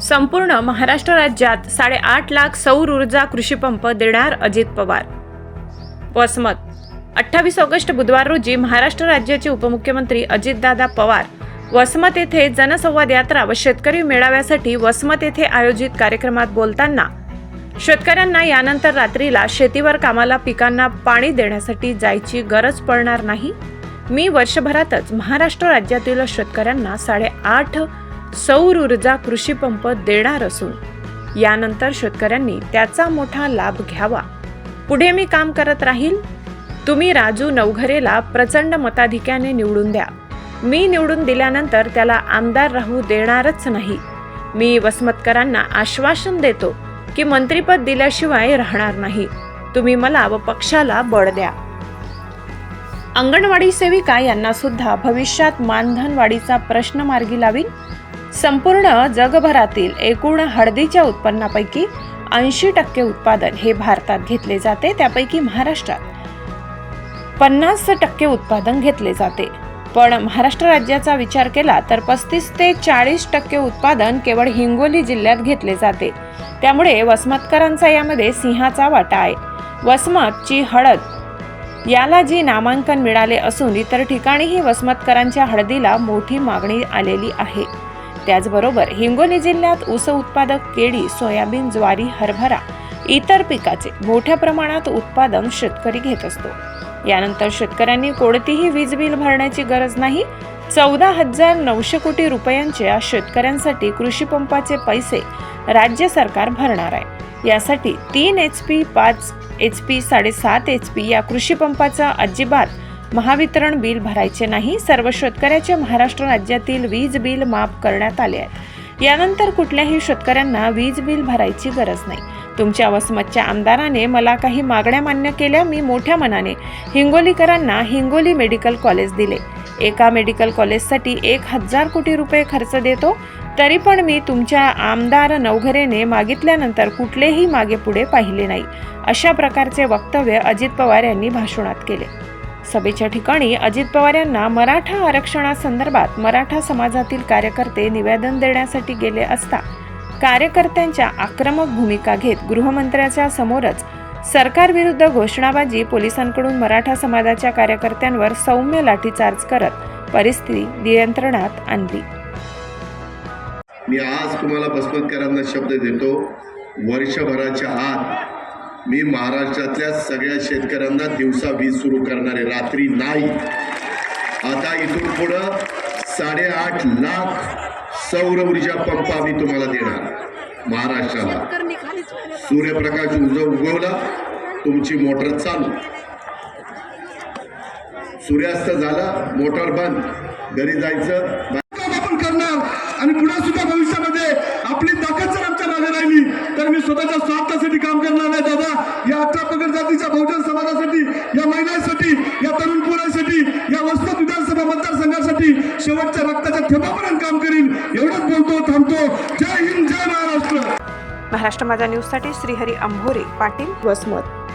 संपूर्ण महाराष्ट्र राज्यात साडेआठ लाख सौर ऊर्जा कृषीपंप देणार अजित पवार. वसमत. अठ्ठावीस ऑगस्ट बुधवार रोजी महाराष्ट्र राज्याचे उपमुख्यमंत्री अजितदादा पवार वसमत येथे जनसंवाद यात्रा व शेतकरी मेळाव्यासाठी वसमत येथे आयोजित कार्यक्रमात बोलताना शेतकऱ्यांना यानंतर रात्रीला शेतीवर कामाला पिकांना पाणी देण्यासाठी जायची गरज पडणार नाही. मी वर्षभरातच महाराष्ट्र राज्यातील शेतकऱ्यांना साडेआठ सौर ऊर्जा कृषी पंप देणार असून यानंतर शेतकऱ्यांनी त्याचा मोठा लाभ घ्यावा. पुढे मी काम करत राहील. तुम्ही राजू नवघरेला प्रचंड मताधिक्याने निवडून द्या. मी निवडून दिल्यानंतर त्याला आमदार राहू देणारच नाही. मी वसमतकरांना आश्वासन देतो. की मंत्रीपद दिल्याशिवाय राहणार नाही. तुम्ही मला व पक्षाला बळ द्या. अंगणवाडी सेविका यांना सुद्धा भविष्यात मानधनवाढीचा प्रश्न मार्गी लावीन. संपूर्ण जगभरातील एकूण हळदीच्या उत्पन्नापैकी ऐंशी टक्के उत्पादन हे भारतात घेतले जाते त्यापैकी महाराष्ट्रात पन्नास टक्के उत्पादन घेतले जाते. पण महाराष्ट्र राज्याचा विचार केला तर पस्तीस ते चाळीस टक्के उत्पादन केवळ हिंगोली जिल्ह्यात घेतले जाते. त्यामुळे वसमतकरांचा यामध्ये सिंहाचा वाटा आहे. वसमतची हळद याला जी नामांकन मिळाले असून इतर ठिकाणीही वसमतकरांच्या हळदीला मोठी मागणी आलेली आहे. त्याचबरोबर हिंगोली जिल्ह्यात ऊस उत्पादक केळी सोयाबीन ज्वारी हरभरा इतर पिकाचे मोठ्या प्रमाणात उत्पादन शेतकरी घेत असतो. यानंतर शेतकऱ्यांनी कोणतीही वीज बिल भरण्याची गरज नाही. चौदा हजार नऊशे कोटी रुपयांच्या शेतकऱ्यांसाठी कृषी पंपाचे पैसे राज्य सरकार भरणार आहे. यासाठी तीन एच पी पाच एच पी साडेसात एच पी या कृषी पंपाचा अजिबात महावितरण बिल भरायचे नाही. सर्व शेतकऱ्याचे महाराष्ट्र राज्यातील वीज बिल माफ करण्यात आले आहे. यानंतर कुठल्याही शेतकऱ्यांना वीज बिल भरायची गरज नाही. तुमच्या वसमतच्या आमदाराने मला काही मागण्या मान्य केल्या मी मोठ्या मनाने. हिंगोलीकरांना हिंगोली मेडिकल कॉलेज दिले. एका मेडिकल कॉलेजसाठी एक हजार कोटी रुपये खर्च देतो तरी पण मी तुमच्या आमदार नवघरेने मागितल्यानंतर कुठलेही मागे पुढे पाहिले नाही अशा प्रकारचे वक्तव्य अजित पवार यांनी भाषणात केले. सभेच्या ठिकाणी अजित पवार यांना मराठा आरक्षणासंदर्भात मराठा समाजातील कार्यकर्ते निवेदन देण्यासाठी गेले असता कार्यकर्त्यांच्या आक्रमक भूमिका घेत गृहमंत्र्याच्या समोरच सरकारविरुद्ध घोषणाबाजी पोलिसांकडून मराठा समाजाच्या कार्यकर्त्यांवर सौम्य लाठीचार्ज करत परिस्थिती नियंत्रणात आणली. मी आज तुम्हाला बसवतकरांना शब्द देतो. वर्षभराच्या आत मी महाराष्ट्रातल्या सगळ्या शेतकऱ्यांना दिवसा वीज सुरू करणारे रात्री नाही. आता इथून पुढं साडेआठ लाख सौर ऊर्जा पंप आम्ही तुम्हाला देणार. महाराष्ट्राला. सूर्यप्रकाश उज उगवला तुमची मोटर चालू. सूर्यास्त झाला मोटर बंद. घरी जायचं. आपण करणार. आणि पुढे सुद्धा भविष्यामध्ये आपली ताकद जर आमच्या मागे राहिली तर मी स्वतःच्या स्वार्थासाठी काम करणार नाही दादा. या अठरा पगड जातीच्या बहुजन समाजासाठी या महिलांसाठी या तरुण पोरांसाठी या वस्तू विधानसभा मतदारसंघासाठी शेवटच्या रक्ताच्या थेपापर्यंत करीन एवढंच बोलतो थांबतो. जय हिंद जय महाराष्ट्र. महाराष्ट्र माझा न्यूजसाठी श्रीहरी अंभोरे पाटील वसमत.